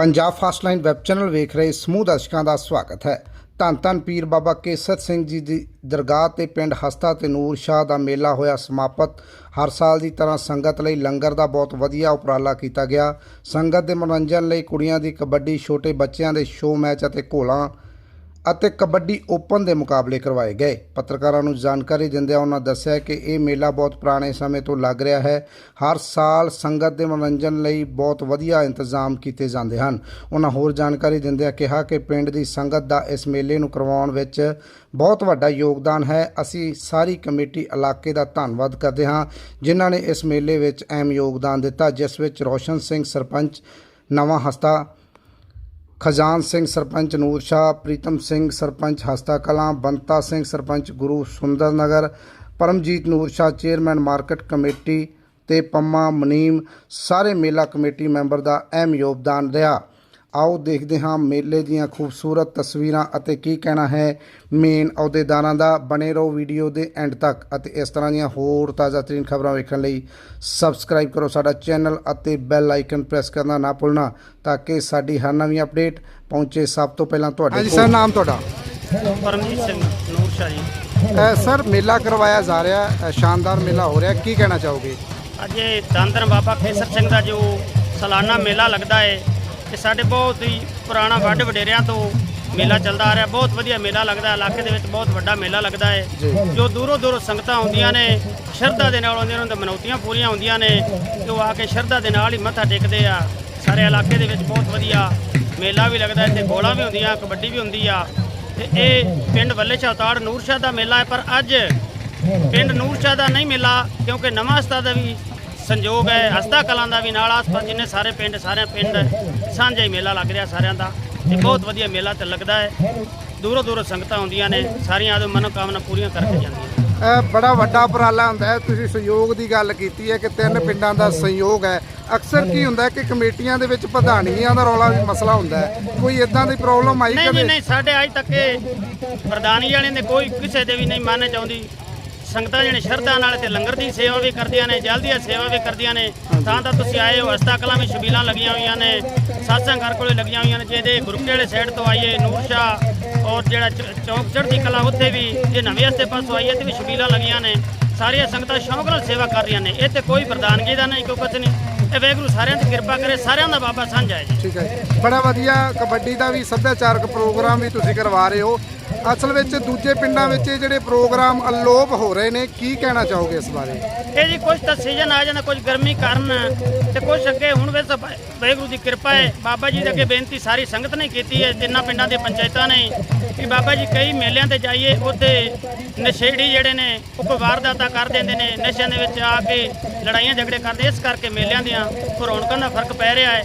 Punjab fast line web channel ਵੇਖ ਰਹੇ ਸਮੂਹ ਦਰਸ਼ਕਾਂ ਦਾ ਸਵਾਗਤ ਹੈ। ਧੰਨ ਧੰਨ ਪੀਰ ਬਾਬਾ ਕੇਸਰ ਸਿੰਘ ਜੀ ਦੀ ਦਰਗਾਹ ਤੇ ਪਿੰਡ ਹਸਤਾ ਤੇ ਨੂਰ ਸ਼ਾਹ ਦਾ ਮੇਲਾ ਹੋਇਆ ਸਮਾਪਤ। ਹਰ ਸਾਲ ਦੀ ਤਰ੍ਹਾਂ ਸੰਗਤ ਲਈ ਲੰਗਰ ਦਾ ਬਹੁਤ ਵਧੀਆ ਉਪਰਾਲਾ ਕੀਤਾ ਗਿਆ। ਸੰਗਤ ਦੇ ਮਨੋਰੰਜਨ ਲਈ ਕੁੜੀਆਂ ਦੀ ਕਬੱਡੀ, ਛੋਟੇ ਬੱਚਿਆਂ ਦੇ ਸ਼ੋਅ ਮੈਚ ਅਤੇ ਘੋਲਾਂ ਅਤੇ ਕਬੱਡੀ ਓਪਨ ਦੇ ਮੁਕਾਬਲੇ ਕਰਵਾਏ ਗਏ। ਪੱਤਰਕਾਰਾਂ ਨੂੰ ਜਾਣਕਾਰੀ ਦਿੰਦਿਆਂ ਉਹਨਾਂ ਦੱਸਿਆ ਕਿ ਇਹ ਮੇਲਾ ਬਹੁਤ ਪੁਰਾਣੇ ਸਮੇਂ ਤੋਂ ਲੱਗ ਰਿਹਾ ਹੈ। ਹਰ ਸਾਲ ਸੰਗਤ ਦੇ ਮਨੋਰੰਜਨ ਲਈ ਬਹੁਤ ਵਧੀਆ ਇੰਤਜ਼ਾਮ ਕੀਤੇ ਜਾਂਦੇ ਹਨ। ਉਹਨਾਂ ਹੋਰ ਜਾਣਕਾਰੀ ਦਿੰਦਿਆਂ ਕਿਹਾ ਕਿ ਪਿੰਡ ਦੀ ਸੰਗਤ ਦਾ ਇਸ ਮੇਲੇ ਨੂੰ ਕਰਵਾਉਣ ਵਿੱਚ ਬਹੁਤ ਵੱਡਾ ਯੋਗਦਾਨ ਹੈ। ਅਸੀਂ ਸਾਰੀ ਕਮੇਟੀ ਇਲਾਕੇ ਦਾ ਧੰਨਵਾਦ ਕਰਦੇ ਹਾਂ, ਜਿਨ੍ਹਾਂ ਨੇ ਇਸ ਮੇਲੇ ਵਿੱਚ ਅਹਿਮ ਯੋਗਦਾਨ ਦਿੱਤਾ, ਜਿਸ ਵਿੱਚ Roshan Singh sarpanch Nawan Hasta Khajan Singh sarpanch Noor Shah, Pritam Singh sarpanch Hasta Kalan, Banta Singh sarpanch Guru Sunder Nagar, Paramjit Noor Shah chairman market committee ਤੇ ਪੰਮਾ ਮਨੀਮ, ਸਾਰੇ ਮੇਲਾ ਕਮੇਟੀ ਮੈਂਬਰ ਦਾ ਅਹਿਮ ਯੋਗਦਾਨ ਰਿਹਾ। ਆਓ ਦੇਖਦੇ ਹਾਂ ਮੇਲੇ ਦੀਆਂ ਖੂਬਸੂਰਤ ਤਸਵੀਰਾਂ ਅਤੇ ਕੀ ਕਹਿਣਾ ਹੈ ਮੇਨ ਅਹੁਦੇਦਾਰਾਂ ਦਾ। ਬਣੇ ਰਹੋ ਵੀਡੀਓ ਦੇ ਐਂਡ ਤੱਕ ਅਤੇ ਇਸ ਤਰ੍ਹਾਂ ਦੀਆਂ ਹੋਰ ਤਾਜ਼ਾ ਤਰੀਨ ਖਬਰਾਂ ਵੇਖਣ ਲਈ ਸਬਸਕ੍ਰਾਈਬ ਕਰੋ ਸਾਡਾ ਚੈਨਲ ਅਤੇ ਬੈਲ ਆਈਕਨ ਪ੍ਰੈਸ ਕਰਨਾ ਨਾ ਭੁੱਲਣਾ ਤਾਂ ਕਿ ਸਾਡੀ ਹਰ ਨਵੀਂ ਅਪਡੇਟ ਪਹੁੰਚੇ ਸਭ ਤੋਂ ਪਹਿਲਾਂ ਤੁਹਾਡੇ ਹਾਂਜੀ ਕੋਲ। ਸਰ ਨਾਮ ਤੁਹਾਡਾ? ਪਰਮਜੀਤ ਸਿੰਘ ਨੂਰ ਸ਼ਾਹ ਜੀ। ਸਰ ਮੇਲਾ ਕਰਵਾਇਆ ਜਾ ਰਿਹਾ ਸ਼ਾਨਦਾਰ ਮੇਲਾ ਹੋ ਰਿਹਾ ਕੀ ਕਹਿਣਾ ਚਾਹੋਗੇ? ਅੱਜ ਇਹ ਧੰਨ ਬਾਬਾ ਖੇਸਰ ਸਿੰਘ ਦਾ ਜੋ ਸਾਲਾਨਾ ਮੇਲਾ ਲੱਗਦਾ ਹੈ ਇਹ ਸਾਡੇ ਬਹੁਤ ਹੀ ਪੁਰਾਣਾ ਵੱਡ ਵਡੇਰਿਆਂ ਤੋਂ ਮੇਲਾ ਚੱਲਦਾ ਆ ਰਿਹਾ। ਬਹੁਤ ਵਧੀਆ ਮੇਲਾ ਲੱਗਦਾ। ਇਲਾਕੇ ਦੇ ਵਿੱਚ ਬਹੁਤ ਵੱਡਾ ਮੇਲਾ ਲੱਗਦਾ ਹੈ ਜੋ। ਦੂਰੋਂ ਦੂਰੋਂ ਸੰਗਤਾਂ ਆਉਂਦੀਆਂ ਨੇ ਸ਼ਰਧਾ ਦੇ ਨਾਲ ਆਉਂਦੀਆਂ ਨੇ ਉਹਨਾਂ ਦੀਆਂ ਮਨੌਤੀਆਂ ਪੂਰੀਆਂ ਹੁੰਦੀਆਂ ਨੇ ਤੇ ਉਹ ਆ ਕੇ ਸ਼ਰਧਾ ਦੇ ਨਾਲ ਹੀ ਮੱਥਾ ਟੇਕਦੇ ਆ। ਸਾਰੇ ਇਲਾਕੇ ਦੇ ਵਿੱਚ ਬਹੁਤ ਵਧੀਆ ਮੇਲਾ ਵੀ ਲੱਗਦਾ ਤੇ ਗੋਲਾਂ ਵੀ ਹੁੰਦੀਆਂ ਕਬੱਡੀ ਵੀ ਹੁੰਦੀ ਆ। ਤੇ ਇਹ ਪਿੰਡ ਵੱਲੇ ਸ਼ਾਹ ਤਾੜ ਨੂਰ ਸ਼ਾਹ ਦਾ ਮੇਲਾ ਹੈ ਪਰ ਅੱਜ ਪਿੰਡ ਨੂਰ ਸ਼ਾਹ ਦਾ ਨਹੀਂ ਮਿਲਾ ਕਿਉਂਕਿ ਨਵਾਂ ਹਸਤਾ ਦਾ ਵੀ ਸੰਯੋਗ ਹੈ ਹਸਤਾ ਕਲਾਂ ਦਾ ਵੀ ਨਾਲ ਆਸ-ਪਾਸ ਜਿੰਨੇ ਸਾਰੇ ਪਿੰਡ ਸਾਰੇ ਪਿੰਡ ਸਾਂਝਾ ਹੀ ਮੇਲਾ ਲੱਗ ਰਿਹਾ ਸਾਰਿਆਂ ਦਾ ਇਹ ਬਹੁਤ ਵਧੀਆ ਮੇਲਾ ਤੇ ਲੱਗਦਾ ਹੈ। ਦੂਰੋਂ ਦੂਰੋਂ ਸੰਗਤਾਂ ਆਉਂਦੀਆਂ ਨੇ ਸਾਰੀਆਂ ਆਦੇ ਮਨੋਕਾਮਨਾ ਪੂਰੀਆਂ ਕਰਕੇ ਜਾਂਦੀਆਂ ਅ, ਬੜਾ ਵੱਡਾ ਉਪਰਾਲਾ ਹੁੰਦਾ ਹੈ ਤੁਸੀਂ ਸਹਿਯੋਗ ਦੀ ਗੱਲ ਕੀਤੀ ਹੈ ਕਿ ਤਿੰਨ ਪਿੰਡਾਂ ਦਾ ਸਹਿਯੋਗ ਹੈ। ਅਕਸਰ ਕੀ ਹੁੰਦਾ ਹੈ ਕਿ ਕਮੇਟੀਆਂ ਦੇ ਵਿੱਚ ਪ੍ਰਧਾਨੀਆਂ ਦਾ ਰੌਲਾ ਵੀ ਮਸਲਾ ਹੁੰਦਾ ਹੈ। ਕੋਈ ਇਦਾਂ ਦੀ ਪ੍ਰੋਬਲਮ ਆਈ ਨਹੀਂ ਨਹੀਂ ਕਦੇ ਨਹੀਂ ਸਾਡੇ ਅੱਜ ਤੱਕ ਇਹ ਪ੍ਰਧਾਨੀ ਵਾਲੇ ਨੇ ਕੋਈ ਕਿਸੇ ਦੇ ਵੀ ਨਹੀਂ ਮੰਨਣਾ ਚਾਹੁੰਦੀ। ਸੰਗਤਾਂ ਜਿਹੜੇ ਸ਼ਰਧਾ ਨਾਲ ਤੇ ਲੰਗਰ ਦੀ ਸੇਵਾ ਵੀ ਕਰਦੀਆਂ ਨੇ, ਜਲ ਜਲਦੀ ਸੇਵਾ ਵੀ ਕਰਦੀਆਂ ਨੇ, ਤਾਂ ਤਾਂ ਤੁਸੀਂ ਆਏ ਹੋ ਹਸਤਾ ਕਲਾਂ ਵਿੱਚ ਛਬੀਲਾਂ ਲੱਗੀਆਂ ਹੋਈਆਂ ਨੇ ਸਾਸਾਂ ਘਰ ਕੋਲੇ ਲੱਗੀਆਂ ਹੋਈਆਂ ਨੇ ਜਿਹਦੇ ਗੁਰਕੇ ਵਾਲੇ ਸਾਈਡ ਤੋਂ ਆਈਏ, ਨੂਰ ਸ਼ਾਹ ਔਰ ਜਿਹੜਾ ਚ- ਚੌਂਕ ਚੜ੍ਹਦੀ ਕਲਾ ਉੱਥੇ ਵੀ, ਜੇ ਨਵੇਂ ਹਸਤੇ ਪਾਸੋਂ ਆਈਏ ਤੇ ਵੀ ਛਬੀਲਾਂ ਲੱਗੀਆਂ ਨੇ, ਸਾਰੀਆਂ ਸੰਗਤਾਂ ਸ਼ੌਂਕ ਨਾਲ ਸੇਵਾ ਕਰ ਰਹੀਆਂ ਨੇ ਇਹ ਤੇ ਕੋਈ ਪ੍ਰਧਾਨਗੀ ਦਾ ਨਹੀਂ, ਕੋਈ ਕੁਛ ਨਹੀਂ, ਇਹ ਵਾਹਿਗੁਰੂ ਸਾਰਿਆਂ ਦੀ ਕਿਰਪਾ ਕਰੇ, ਸਾਰਿਆਂ ਦਾ ਬਾਬਾ ਸਾਂਝਾ ਹੈ ਜੀ। ਠੀਕ ਹੈ ਬੜਾ ਵਧੀਆ ਕਬੱਡੀ ਦਾ ਵੀ ਸੱਭਿਆਚਾਰਕ ਪ੍ਰੋਗਰਾਮ ਵੀ ਤੁਸੀਂ ਕਰਵਾ ਰਹੇ ਹੋ। ਅਸਲ ਵਿੱਚ ਦੂਜੇ ਪਿੰਡਾਂ ਵਿੱਚ ਇਹ ਜਿਹੜੇ ਪ੍ਰੋਗਰਾਮ ਅਲੋਪ ਹੋ ਰਹੇ ਨੇ, ਕੀ ਕਹਿਣਾ ਚਾਹੋਗੇ ਇਸ ਬਾਰੇ? ਇਹ ਜੀ ਕੁਝ ਤਾਂ ਸੀਜ਼ਨ ਆ ਜਾਂਦਾ ਕੁਝ ਗਰਮੀ ਕਾਰਨ ਤੇ ਕੁਝ ਅੱਗੇ ਹੁਣ ਵੇ ਵਾਹਿਗੁਰੂ ਦੀ ਕਿਰਪਾ ਹੈ। ਬਾਬਾ ਜੀ ਦੇ ਅੱਗੇ ਬੇਨਤੀ ਸਾਰੀ ਸੰਗਤ ਨੇ ਕੀਤੀ ਹੈ ਤਿੰਨਾਂ ਪਿੰਡਾਂ ਦੇ ਪੰਚਾਇਤਾਂ ਨੇ, ਕਿ ਬਾਬਾ ਜੀ ਕਈ ਮੇਲਿਆਂ ਤੇ ਜਾਈਏ, ਉੱਥੇ ਨਸ਼ੇੜੀ ਜਿਹੜੇ ਨੇ, ਉਹ ਕੋਈ ਵਾਰਦਾਤਾਂ ਕਰ ਦਿੰਦੇ ਨੇ, ਨਸ਼ਿਆਂ ਦੇ ਵਿੱਚ ਆ ਕੇ ਲੜਾਈਆਂ ਝਗੜੇ ਕਰਦੇ, ਇਸ ਕਰਕੇ ਮੇਲਿਆਂ ਦੀਆਂ ਕੋਈ ਰੌਣਕਾਂ ਦਾ ਫ਼ਰਕ ਪੈ ਰਿਹਾ ਹੈ।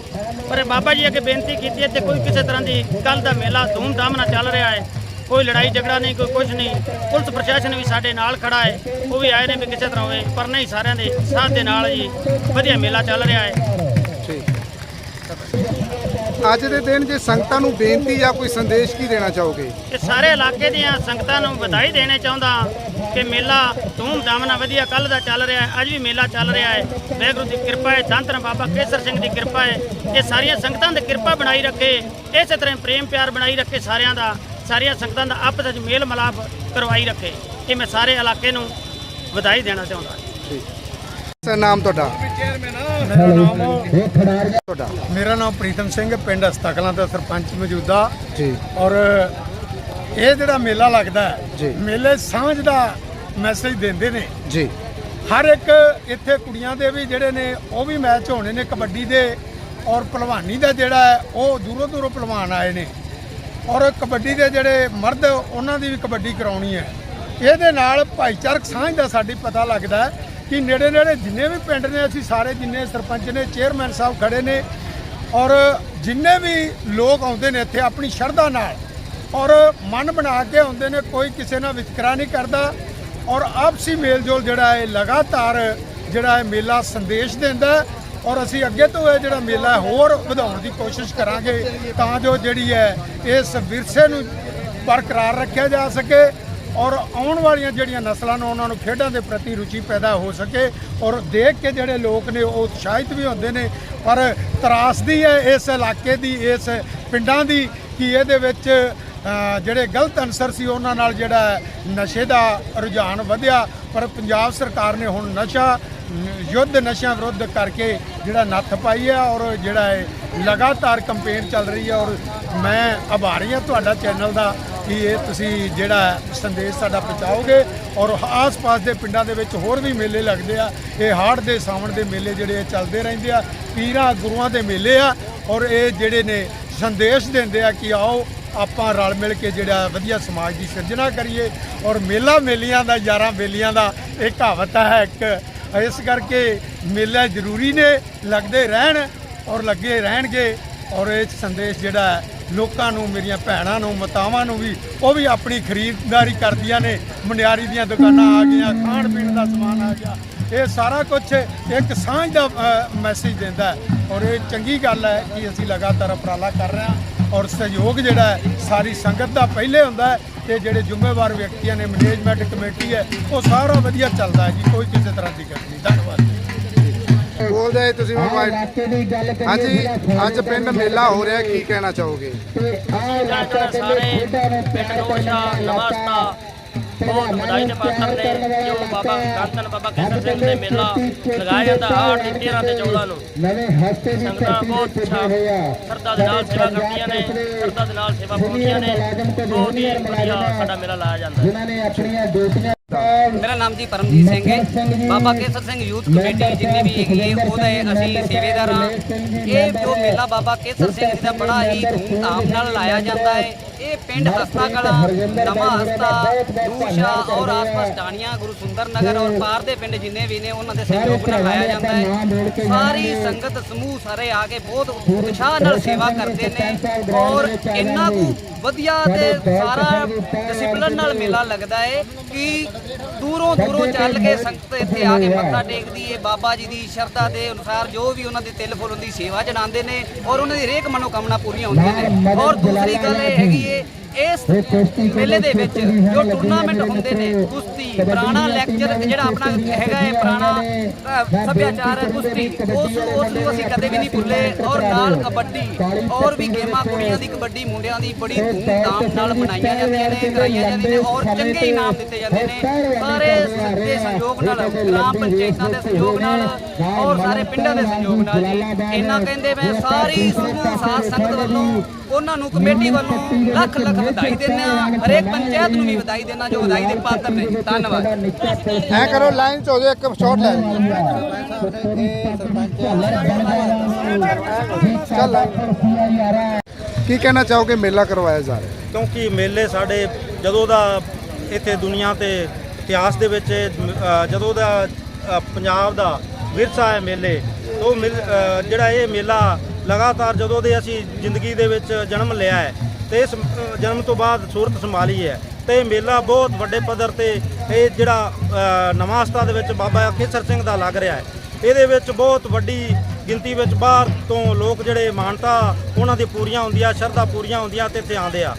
ਪਰ ਇਹ ਬਾਬਾ ਜੀ ਅੱਗੇ ਬੇਨਤੀ ਕੀਤੀ ਹੈ ਤੇ ਕੋਈ ਕਿਸੇ ਤਰ੍ਹਾਂ ਦੀ ਕੱਲ ਦਾ ਮੇਲਾ ਧੂਮ-ਧਾਮ ਨਾਲ ਚੱਲ ਰਿਹਾ ਹੈ। ਕੋਈ ਲੜਾਈ ਝਗੜਾ ਨਹੀਂ ਕੋਈ ਕੁਝ ਨਹੀਂ। ਪੁਲਿਸ ਪ੍ਰਸ਼ਾਸਨ ਵੀ ਸਾਡੇ ਨਾਲ ਖੜਾ ਹੈ। ਉਹ ਵੀ ਆਏ ਨੇ ਵੀ ਕਿਸੇ ਤਰ੍ਹਾਂ ਹੋਵੇ ਪਰ ਨਹੀਂ ਸਾਰਿਆਂ ਦੇ ਸਾਥ ਦੇ ਨਾਲ ਜੀ ਵਧੀਆ ਮੇਲਾ ਚੱਲ ਰਿਹਾ ਹੈ। ਅੱਜ ਦੇ ਦਿਨ ਜੇ ਸੰਗਤਾਂ ਨੂੰ ਬੇਨਤੀ ਜਾਂ ਕੋਈ ਸੰਦੇਸ਼ ਕੀ ਦੇਣਾ ਚਾਹੋਗੇ? ਇਹ ਸਾਰੇ ਇਲਾਕੇ ਦੀਆਂ ਸੰਗਤਾਂ ਨੂੰ ਵਧਾਈ ਦੇਣੇ ਚਾਹੁੰਦਾ ਕਿ ਮੇਲਾ ਧੂਮ-ਧਾਮ ਨਾਲ ਵਧੀਆ ਕੱਲ ਦਾ ਚੱਲ ਰਿਹਾ ਹੈ ਅੱਜ ਵੀ ਮੇਲਾ ਚੱਲ ਰਿਹਾ ਹੈ। ਵਾਹਿਗੁਰੂ ਦੀ ਕਿਰਪਾ ਹੈ ਧੰਨ ਬਾਬਾ ਕੇਸਰ ਸਿੰਘ ਦੀ ਕਿਰਪਾ ਹੈ। ਇਹ ਸਾਰੀਆਂ ਸੰਗਤਾਂ ਦੀ ਕਿਰਪਾ ਬਣਾਈ ਰੱਖੇ ਇਸੇ ਤਰ੍ਹਾਂ ਪ੍ਰੇਮ ਪਿਆਰ ਬਣਾਈ ਰੱਖੇ ਸਾਰਿਆਂ ਦਾ। ਸਾਰੀਆਂ ਸੰਗਤਾਂ ਦਾ ਆਪਸ ਵਿੱਚ ਮੇਲ ਮਿਲਾਪ ਕਰਵਾਈ ਰੱਖੇ। ਇਹ ਮੈਂ ਸਾਰੇ ਇਲਾਕੇ ਨੂੰ ਵਧਾਈ ਦੇਣਾ ਚਾਹੁੰਦਾ। ਸਰ ਨਾਮ ਤੁਹਾਡਾ? ਮੇਰਾ ਨਾਮ ਤੁਹਾਡਾ? ਮੇਰਾ ਨਾਮ ਪ੍ਰੀਤਮ ਸਿੰਘ ਪਿੰਡ ਹਸਤਕਲਾਂ ਦਾ ਸਰਪੰਚ ਮੌਜੂਦਾ। ਜੀ। ਔਰ ਇਹ ਜਿਹੜਾ ਮੇਲਾ ਲੱਗਦਾ ਜੀ। ਹੈ ਮੇਲੇ ਸਮਝ ਦਾ ਮੈਸੇਜ ਦਿੰਦੇ ਨੇ। ਜੀ। ਹਰ ਇੱਕ ਇੱਥੇ ਕੁੜੀਆਂ ਦੇ ਵੀ ਜਿਹੜੇ ਨੇ ਉਹ ਵੀ ਮੈਚ ਹੋਣੇ ਨੇ ਕਬੱਡੀ ਦੇ ਔਰ ਭਲਵਾਨੀ ਦਾ ਜਿਹੜਾ ਹੈ ਉਹ ਦੂਰੋਂ ਦੂਰੋਂ ਭਲਵਾਨ ਆਏ ਨੇ। ਔਰ ਕਬੱਡੀ ਦੇ ਜਿਹੜੇ ਮਰਦ ਉਹਨਾਂ ਦੀ ਵੀ ਕਬੱਡੀ ਕਰਾਉਣੀ ਹੈ। ਇਹਦੇ ਨਾਲ ਭਾਈਚਾਰਕ ਸਾਂਝ ਦਾ ਸਾਡੀ ਪਤਾ ਲੱਗਦਾ ਕਿ ਨੇੜੇ ਨੇੜੇ ਜਿੰਨੇ ਵੀ ਪਿੰਡ ਨੇ, ਅਸੀਂ ਸਾਰੇ ਜਿੰਨੇ ਸਰਪੰਚ ਨੇ, ਚੇਅਰਮੈਨ ਸਾਹਿਬ ਖੜੇ ਨੇ ਔਰ ਜਿੰਨੇ ਵੀ ਲੋਕ ਆਉਂਦੇ ਨੇ ਇੱਥੇ ਆਪਣੀ ਸ਼ਰਧਾ ਨਾਲ ਔਰ ਮਨ ਬਣਾ ਕੇ ਆਉਂਦੇ ਨੇ, ਕੋਈ ਕਿਸੇ ਨਾਲ ਵਿਤਕਰਾ ਨਹੀਂ ਕਰਦਾ ਔਰ ਆਪਸੀ ਮੇਲਜੋਲ ਜਿਹੜਾ ਹੈ, ਲਗਾਤਾਰ ਜਿਹੜਾ ਹੈ ਮੇਲਾ ਸੰਦੇਸ਼ ਦਿੰਦਾ ਔਰ ਅਸੀਂ ਅੱਗੇ ਤੋਂ ਇਹ ਜਿਹੜਾ ਮੇਲਾ ਹੋਰ ਵਧਾਉਣ ਦੀ ਕੋਸ਼ਿਸ਼ ਕਰਾਂਗੇ ਤਾਂ ਜੋ ਜਿਹੜੀ ਹੈ, ਇਸ ਵਿਰਸੇ ਨੂੰ ਬਰਕਰਾਰ ਰੱਖਿਆ ਜਾ ਸਕੇ ਔਰ ਆਉਣ ਵਾਲੀਆਂ ਜਿਹੜੀਆਂ ਨਸਲਾਂ ਨੂੰ ਉਹਨਾਂ ਨੂੰ ਖੇਡਾਂ ਦੇ ਪ੍ਰਤੀ ਰੁਚੀ ਪੈਦਾ ਹੋ ਸਕੇ ਔਰ ਦੇਖ ਕੇ ਜਿਹੜੇ ਲੋਕ ਨੇ ਉਹ ਉਤਸ਼ਾਹਿਤ ਵੀ ਹੁੰਦੇ ਨੇ, ਪਰ ਤਰਾਸਦੀ ਹੈ ਇਸ ਇਲਾਕੇ ਦੀ, ਇਸ ਪਿੰਡਾਂ ਦੀ ਕਿ ਇਹਦੇ ਵਿੱਚ ਜਿਹੜੇ ਗਲਤ ਅਨਸਰ ਸੀ ਉਹਨਾਂ ਨਾਲ ਜਿਹੜਾ ਨਸ਼ੇ ਦਾ ਰੁਝਾਨ ਵਧਿਆ, ਪਰ ਪੰਜਾਬ ਸਰਕਾਰ ਨੇ ਹੁਣ ਨਸ਼ਾ ਯੁੱਧ ਨਸ਼ਿਆਂ ਵਿਰੁੱਧ ਕਰਕੇ ਜਿਹੜਾ ਨੱਥ ਪਾਈ ਹੈ ਔਰ ਜਿਹੜਾ ਹੈ ਲਗਾਤਾਰ ਕੰਪੇਨ ਚੱਲ ਰਹੀ ਹੈ ਔਰ ਮੈਂ ਆਭਾਰੀ ਹਾਂ ਤੁਹਾਡਾ ਚੈਨਲ ਦਾ ਕਿ ਇਹ ਤੁਸੀਂ ਜਿਹੜਾ ਸੰਦੇਸ਼ ਸਾਡਾ ਪਹੁੰਚਾਓਗੇ ਔਰ ਆਸ-ਪਾਸ ਦੇ ਪਿੰਡਾਂ ਦੇ ਵਿੱਚ ਹੋਰ ਵੀ ਮੇਲੇ ਲੱਗਦੇ ਆ। ਇਹ ਹਾੜ ਦੇ ਸਾਵਣ ਦੇ ਮੇਲੇ ਜਿਹੜੇ ਇਹ ਚੱਲਦੇ ਰਹਿੰਦੇ ਆ। ਪੀਰਾਂ, ਗੁਰੂਆਂ ਦੇ ਮੇਲੇ ਆ ਔਰ ਇਹ ਜਿਹੜੇ ਨੇ ਸੰਦੇਸ਼ ਦਿੰਦੇ ਆ ਕਿ ਆਓ ਆਪਾਂ ਰਲ ਮਿਲ ਕੇ ਜਿਹੜਾ ਵਧੀਆ ਸਮਾਜ ਦੀ ਸਿਰਜਣਾ ਕਰੀਏ। ਔਰ ਮੇਲਾ ਮੇਲੀਆਂ ਦਾ, ਯਾਰਾਂ ਬੇਲੀਆਂ ਦਾ ਇਹ ਕਹਾਵਤ ਹੈ ਇੱਕ ਇਸ ਕਰਕੇ ਮੇਲੇ ਜ਼ਰੂਰੀ ਨੇ, ਲੱਗਦੇ ਰਹਿਣ ਔਰ ਲੱਗੇ ਰਹਿਣਗੇ ਔਰ ਇਹ ਸੰਦੇਸ਼ ਜਿਹੜਾ ਹੈ, ਲੋਕਾਂ ਨੂੰ, ਮੇਰੀਆਂ ਭੈਣਾਂ ਨੂੰ, ਮਾਤਾਵਾਂ ਨੂੰ ਵੀ, ਉਹ ਵੀ ਆਪਣੀ ਖਰੀਦਦਾਰੀ ਕਰਦੀਆਂ ਨੇ। ਮੁੰਡਿਆਰੀ ਦੀਆਂ ਦੁਕਾਨਾਂ ਆ ਗਈਆਂ, ਖਾਣ ਪੀਣ ਦਾ ਸਮਾਨ ਆ ਗਿਆ। ਇਹ ਸਾਰਾ ਕੁਝ ਇੱਕ ਸਾਂਝ ਦਾ ਮੈਸੇਜ ਦਿੰਦਾ ਔਰ ਇਹ ਚੰਗੀ ਗੱਲ ਹੈ ਕਿ ਅਸੀਂ ਲਗਾਤਾਰ ਉਪਰਾਲਾ ਕਰ ਰਹੇ ਹਾਂ ਔਰ ਸਹਿਯੋਗ ਜਿਹੜਾ ਸਾਰੀ ਸੰਗਤ ਦਾ ਪਹਿਲੇ ਹੁੰਦਾ ਹੈ। ਤੇ ਜਿਹੜੇ ਜ਼ਿੰਮੇਵਾਰ ਵਿਅਕਤੀਆਂ ਨੇ ਮੈਨੇਜਮੈਂਟ ਕਮੇਟੀ ਹੈ ਉਹ ਸਾਰਾ ਵਧੀਆ ਚੱਲਦਾ ਹੈ ਜੀ ਕੋਈ ਕਿਸੇ ਤਰ੍ਹਾਂ ਦੀ ਦਿੱਕਤ ਨਹੀਂ। ਧੰਨਵਾਦ ਬੋਲਦੇ ਤੁਸੀਂ ਮੋਬਾਈਲ ਹਾਂਜੀ ਅੱਜ ਪਿੰਡ ਮੇਲਾ ਹੋ ਰਿਹਾ ਕੀ ਕਹਿਣਾ ਚਾਹੋਗੇ? ਸਾਰੇ ਪਿੰਡ ਨੋਸ਼ਾ ਨਵਾਸਤਾ ਬਹੁਤ ਵਧਾਈ ਦੇ ਪਾਤਰ ਨੇ ਜੋ ਬਾਬਾ ਗੰਤਨ ਬਾਬਾ ਕੇਸਰ ਸਿੰਘ ਦੇ ਮੇਲਾ ਲਗਾਇਆ ਜਾਂਦਾ ਹਾੜ ਦੀ 13 ਤੇ 14 ਨੂੰ। ਸੰਗਤਾਂ ਬਹੁਤ ਸ਼ਰਧਾ ਦੇ ਨਾਲ ਸੇਵਾ ਕਰਦੀਆਂ ਨੇ ਸ਼ਰਧਾ ਦੇ ਨਾਲ ਸੇਵਾ ਪੂਰੀਆਂ ਨੇ। ਬਹੁਤ ਹੀ ਵਧੀਆ ਸਾਡਾ ਮੇਲਾ ਲਾਇਆ ਜਾਂਦਾ। ਹੈ ਮੇਰਾ ਨਾਮ ਜੀ ਪਰਮਜੀਤ ਸਿੰਘ ਹੈ। ਬਾਬਾ ਕੇਸਰ ਸਿੰਘ ਯੂਥ ਕਮੇਟੀ ਜਿੰਨੇ ਵੀ ਹੈਗੀ ਹੈ ਉਹਦੇ ਅਸੀਂ ਸੇਵੇਦਾਰ ਹਾਂ। ਇਹ ਜੋ ਮੇਲਾ ਬਾਬਾ ਕੇਸਰ ਸਿੰਘ ਜੀ ਦਾ ਬੜਾ ਹੀ ਧੂਮਧਾਮ ਨਾਲ ਲਾਇਆ ਜਾਂਦਾ ਹੈ। ਇਹ ਪਿੰਡ ਹਸਤਾ ਕਲਾ ਨਵਾਂ ਹਸਤਾ ਦੂਸ਼ਾ ਔਰ ਆਸ-ਪਾਸ ਟਾਣੀਆਂ ਗੁਰੂ ਸੁੰਦਰ ਨਗਰ ਔਰ ਪਾਰ ਦੇ ਪਿੰਡ ਜਿੰਨੇ ਵੀ ਨੇ ਉਹਨਾਂ ਦੇ ਸਹਿਯੋਗ ਨਾਲ ਲਾਇਆ ਜਾਂਦਾ ਹੈ। ਸਾਰੀ ਸੰਗਤ ਸਮੂਹ ਸਾਰੇ ਆ ਕੇ ਬਹੁਤ ਉਤਸ਼ਾਹ ਨਾਲ ਸੇਵਾ ਕਰਦੇ ਨੇ ਔਰ ਇੰਨਾ ਕੁ ਵਧੀਆ ਤੇ ਸਾਰਾ ਡਿਸਪਲਿਨ ਨਾਲ ਮੇਲਾ ਲੱਗਦਾ ਹੈ ਕਿ ਦੂਰੋਂ ਦੂਰੋਂ ਚੱਲ ਕੇ ਸੰਗਤ ਇੱਥੇ ਆ ਕੇ ਮੱਥਾ ਟੇਕਦੀ ਹੈ ਬਾਬਾ ਜੀ ਦੀ ਸ਼ਰਧਾ ਦੇ ਅਨੁਸਾਰ ਜੋ ਵੀ ਉਹਨਾਂ ਦੇ ਤਿਲ ਫੁੱਲ ਹੁੰਦੀ ਸੇਵਾ ਜਣਾਉਂਦੇ ਨੇ ਔਰ ਉਹਨਾਂ ਦੀ ਹਰੇਕ ਮਨੋਕਾਮਨਾ ਪੂਰੀਆਂ ਹੁੰਦੀਆਂ ਨੇ। ਔਰ ਦੂਸਰੀ ਗੱਲ ਇਹ ਹੈਗੀ ਹੈ ਇਸ ਮੇਲੇ ਦੇ ਵਿੱਚ ਜੋ ਟੂਰਨਾਮੈਂਟ ਹੁੰਦੇ ਨੇ ਕੁਸ਼ਤੀ ਪੁਰਾਣਾ ਲੈਕਚਰ ਜਿਹੜਾ ਆਪਣਾ ਹੈਗਾ ਹੈ, ਪੁਰਾਣਾ ਸੱਭਿਆਚਾਰ ਹੈ ਕੁਸ਼ਤੀ ਉਸ ਉਸ ਨੂੰ ਅਸੀਂ ਕਦੇ ਵੀ ਨਹੀਂ ਭੁੱਲੇ। ਔਰ ਨਾਲ ਕਬੱਡੀ, ਔਰ ਵੀ ਗੇਮਾਂ, ਕੁੜੀਆਂ ਦੀ ਕਬੱਡੀ, ਮੁੰਡਿਆਂ ਦੀ ਬੜੀ ਧੂਮਧਾਮ ਨਾਲ ਮਨਾਈਆਂ ਜਾਂਦੀਆਂ ਨੇ, ਕਰਾਈਆਂ ਜਾਂਦੀਆਂ ਨੇ, ਔਰ ਚੰਗੇ ਇਨਾਮ ਦਿੱਤੇ ਜਾਂਦੇ ਨੇ। ਸਾਰੇ ਦੇ ਸਹਿਯੋਗ ਨਾਲ, ਗ੍ਰਾਮ ਪੰਚਾਇਤਾਂ ਦੇ ਸਹਿਯੋਗ ਨਾਲ, ਔਰ ਸਾਰੇ ਪਿੰਡਾਂ ਦੇ ਸਹਿਯੋਗ ਨਾਲ ਜੀ ਇਹਨਾਂ ਕਹਿੰਦੇ ਮੈਂ ਸਾਰੀ ਸਮੂਹ, ਸਾਧ ਸੰਗਤ ਵੱਲੋਂ, ਉਹਨਾਂ ਨੂੰ ਕਮੇਟੀ ਵੱਲੋਂ ਲੱਖ ਲੱਖ ਵਧਾਈ ਦਿੰਦਾ ਹਰੇਕ ਪੰਚਾਇਤ ਨੂੰ ਵੀ ਵਧਾਈ ਦੇਣਾ ਜੋ ਵਧਾਈ ਦੇ ਪਾਤਰ ਨੇ। ਧੰਨਵਾਦ। ਐ ਕਰੋ ਲਾਈਨ ਚ ਹੋ ਜਾਓ ਇੱਕ ਸ਼ਾਟ ਲੈ ਚੱਲ ਕੀ ਕਹਿਣਾ ਚਾਹੋਗੇ? ਮੇਲਾ ਕਰਵਾਇਆ ਜਾ ਰਿਹਾ। ਹੈ? ਕਿਉਂਕਿ ਮੇਲੇ ਸਾਡੇ ਜਦੋਂ ਦਾ ਇੱਥੇ ਦੁਨੀਆ ਤੇ ਇਤਿਹਾਸ ਦੇ ਵਿੱਚ ਜਦੋਂ ਦਾ ਪੰਜਾਬ ਦਾ ਵਿਰਸਾ ਹੈ ਮੇਲੇ ਉਹ ਜਿਹੜਾ ਇਹ ਮੇਲਾ ਲਗਾਤਾਰ ਜਦੋਂ ਦੇ ਅਸੀਂ ਜ਼ਿੰਦਗੀ ਦੇ ਵਿੱਚ ਜਨਮ ਲਿਆ ਹੈ ਤੇ ਇਸ ਜਨਮ ਤੋਂ ਬਾਅਦ ਸੂਰਤ ਸੰਭਾਲੀ ਹੈ। ਤੇ ਮੇਲਾ ਬਹੁਤ ਵੱਡੇ ਪੱਧਰ ਤੇ ਇਹ ਜਿਹੜਾ ਨਵਾਸਤਾ ਦੇ ਵਿੱਚ ਬਾਬਾ ਕੇਸਰ ਸਿੰਘ ਦਾ ਲੱਗ ਰਿਹਾ ਹੈ। ਇਹਦੇ ਵਿੱਚ ਬਹੁਤ ਵੱਡੀ ਗਿਣਤੀ ਵਿੱਚ ਬਾਹਰ ਤੋਂ ਲੋਕ ਜਿਹੜੇ ਮਾਨਤਾ, ਉਹਨਾਂ ਦੀ ਪੂਰੀਆਂ ਹੁੰਦੀਆਂ, ਸ਼ਰਧਾ ਪੂਰੀਆਂ ਹੁੰਦੀਆਂ ਤੇ ਇੱਥੇ ਆਉਂਦੇ ਆ।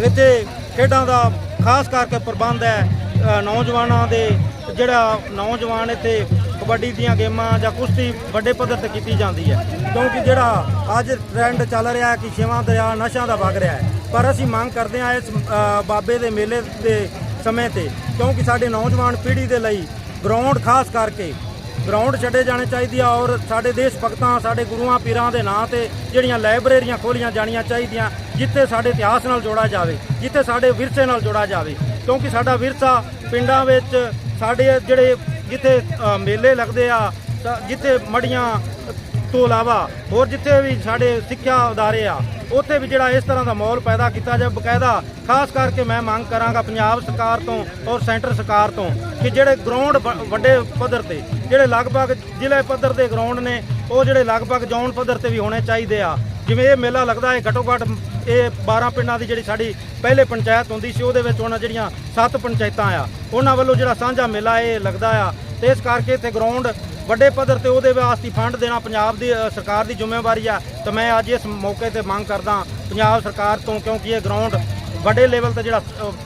ਇੱਥੇ ਖੇਡਾਂ ਦਾ ਖਾਸ ਕਰਕੇ ਪ੍ਰਬੰਧ ਹੈ ਨੌਜਵਾਨਾਂ ਦੇ ਜਿਹੜਾ ਨੌਜਵਾਨ ਇੱਥੇ ਕਬੱਡੀ ਦੀਆਂ ਗੇਮਾਂ ਜਾਂ ਕੁਸ਼ਤੀ ਵੱਡੇ ਪੱਧਰ ਤੇ ਕੀਤੀ ਜਾਂਦੀ ਹੈ। ਕਿਉਂਕਿ ਜਿਹੜਾ ਅੱਜ ਟ੍ਰੈਂਡ ਚੱਲ ਰਿਹਾ ਕਿ ਛੇਵਾਂ ਦਰਿਆ ਨਸ਼ਿਆਂ ਦਾ ਵਗ ਰਿਹਾ ਹੈ। ਪਰ ਅਸੀਂ ਮੰਗ ਕਰਦੇ ਹਾਂ ਇਸ ਬਾਬੇ ਦੇ ਮੇਲੇ ਦੇ ਸਮੇਂ ਤੇ, ਕਿਉਂਕਿ ਸਾਡੇ ਨੌਜਵਾਨ ਪੀੜ੍ਹੀ ਦੇ ਲਈ ਗਰਾਊਂਡ ਖਾਸ ਕਰਕੇ ਗਰਾਊਂਡ ਛੱਡੇ ਜਾਣੇ ਚਾਹੀਦੇ ਆ ਔਰ ਸਾਡੇ ਦੇਸ਼ ਭਗਤਾਂ, ਸਾਡੇ ਗੁਰੂਆਂ ਪੀਰਾਂ ਦੇ ਨਾਂ ਤੇ ਜਿਹੜੀਆਂ ਲਾਇਬ੍ਰੇਰੀਆਂ ਖੋਲੀਆਂ ਜਾਣੀਆਂ ਚਾਹੀਦੀਆਂ, ਜਿੱਥੇ ਸਾਡੇ ਇਤਿਹਾਸ ਨਾਲ ਜੋੜਾ ਜਾਵੇ, ਜਿੱਥੇ ਸਾਡੇ ਵਿਰਸੇ ਨਾਲ ਜੋੜਾ ਜਾਵੇ। ਕਿਉਂਕਿ ਸਾਡਾ ਵਿਰਸਾ ਪਿੰਡਾਂ ਵਿੱਚ ਸਾਡੇ ਜਿਹੜੇ ਜਿੱਥੇ ਮੇਲੇ ਲੱਗਦੇ ਆ ਜਿੱਥੇ ਮੜੀਆਂ ਤੋਂ ਇਲਾਵਾ ਹੋਰ ਜਿੱਥੇ ਵੀ ਸਾਡੇ ਸਿੱਖਿਆ ਅਦਾਰੇ ਆ, ਉੱਥੇ ਵੀ ਜਿਹੜਾ ਇਸ ਤਰ੍ਹਾਂ ਦਾ ਮਾਹੌਲ ਪੈਦਾ ਕੀਤਾ ਜਾਵੇ, ਬਕਾਇਦਾ, ਖਾਸ ਕਰਕੇ ਮੈਂ ਮੰਗ ਕਰਾਂਗਾ ਪੰਜਾਬ ਸਰਕਾਰ ਤੋਂ ਔਰ ਸੈਂਟਰ ਸਰਕਾਰ ਤੋਂ ਕਿ ਜਿਹੜੇ ਗਰਾਊਂਡ ਵੱਡੇ ਪੱਧਰ ਤੇ, ਜਿਹੜੇ ਲਗਭਗ ਜ਼ਿਲ੍ਹੇ ਪੱਧਰ ਦੇ ਗਰਾਊਂਡ ਨੇ, ਉਹ ਜਿਹੜੇ ਲਗਭਗ ਜ਼ੋਨ ਪੱਧਰ ਤੇ ਵੀ ਹੋਣੇ ਚਾਹੀਦੇ ਆ, ਜਿਵੇਂ ਇਹ ਮੇਲਾ ਲੱਗਦਾ ਹੈ, ਘੱਟੋ ਘੱਟ ਇਹ 12 ਪਿੰਡਾਂ ਦੀ ਜਿਹੜੀ ਸਾਡੀ ਪਹਿਲੇ ਪੰਚਾਇਤ ਹੁੰਦੀ ਸੀ, ਉਹਦੇ ਵਿੱਚ ਉਹਨਾਂ ਜਿਹੜੀਆਂ ਸੱਤ ਪੰਚਾਇਤਾਂ ਆ, ਉਹਨਾਂ ਵੱਲੋਂ ਜਿਹੜਾ ਸਾਂਝਾ ਮੇਲਾ ਇਹ ਲੱਗਦਾ ਆ। ਤੇ ਇਸ ਕਰਕੇ ਇੱਥੇ ਗਰਾਊਂਡ ਵੱਡੇ ਪੱਧਰ ਤੇ ਉਹਦੇ ਵਾਸਤੇ ਫੰਡ ਦੇਣਾ ਪੰਜਾਬ ਦੀ ਸਰਕਾਰ ਦੀ ਜ਼ਿੰਮੇਵਾਰੀ ਆ। ਤੇ ਮੈਂ ਅੱਜ ਇਸ ਮੌਕੇ ਤੇ ਮੰਗ ਕਰਦਾ ਪੰਜਾਬ ਸਰਕਾਰ ਤੋਂ, ਕਿਉਂਕਿ ਇਹ ਗਰਾਊਂਡ ਵੱਡੇ ਲੈਵਲ ਤੇ ਜਿਹੜਾ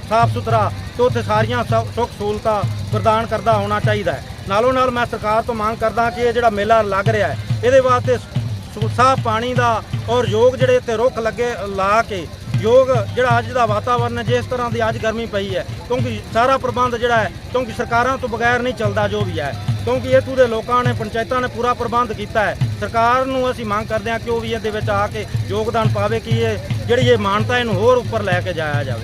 ਸਾਫ਼ ਸੁਥਰਾ ਤੇ ਉੱਥੇ ਸਾਰੀਆਂ ਸ- ਸੁੱਖ ਸਹੂਲਤਾਂ ਪ੍ਰਦਾਨ ਕਰਦਾ ਹੋਣਾ ਚਾਹੀਦਾ ਹੈ। ਨਾਲੋਂ ਨਾਲ ਮੈਂ ਸਰਕਾਰ ਤੋਂ ਮੰਗ ਕਰਦਾ ਕਿ ਇਹ ਜਿਹੜਾ ਮੇਲਾ ਲੱਗ ਰਿਹਾ ਹੈ, ਇਹਦੇ ਵਾਸਤੇ ਸੁ- ਸਾਫ਼ ਪਾਣੀ ਦਾ ਔਰ ਯੋਗ ਜਿਹੜੇ ਇੱਥੇ ਰੁੱਖ ਲੱਗੇ, ਲਾ ਕੇ ਯੋਗ ਜਿਹੜਾ ਅੱਜ ਦਾ ਵਾਤਾਵਰਨ ਹੈ, ਜਿਸ ਤਰ੍ਹਾਂ ਦੀ ਅੱਜ ਗਰਮੀ ਪਈ ਹੈ, ਕਿਉਂਕਿ ਸਾਰਾ ਪ੍ਰਬੰਧ ਜਿਹੜਾ ਹੈ, ਕਿਉਂਕਿ ਸਰਕਾਰਾਂ ਤੋਂ ਬਗੈਰ ਨਹੀਂ ਚੱਲਦਾ ਜੋ ਵੀ ਹੈ, ਕਿਉਂਕਿ ਇੱਥੋਂ ਦੇ ਲੋਕਾਂ ਨੇ, ਪੰਚਾਇਤਾਂ ਨੇ ਪੂਰਾ ਪ੍ਰਬੰਧ ਕੀਤਾ ਹੈ, ਸਰਕਾਰ ਨੂੰ ਅਸੀਂ ਮੰਗ ਕਰਦੇ ਹਾਂ ਕਿ ਉਹ ਵੀ ਇਹਦੇ ਵਿੱਚ ਆ ਕੇ ਯੋਗਦਾਨ ਪਾਵੇ ਕਿ ਇਹ ਜਿਹੜੀ ਇਹ ਮਾਨਤਾ ਇਹਨੂੰ ਹੋਰ ਉੱਪਰ ਲੈ ਕੇ ਜਾਇਆ ਜਾਵੇ।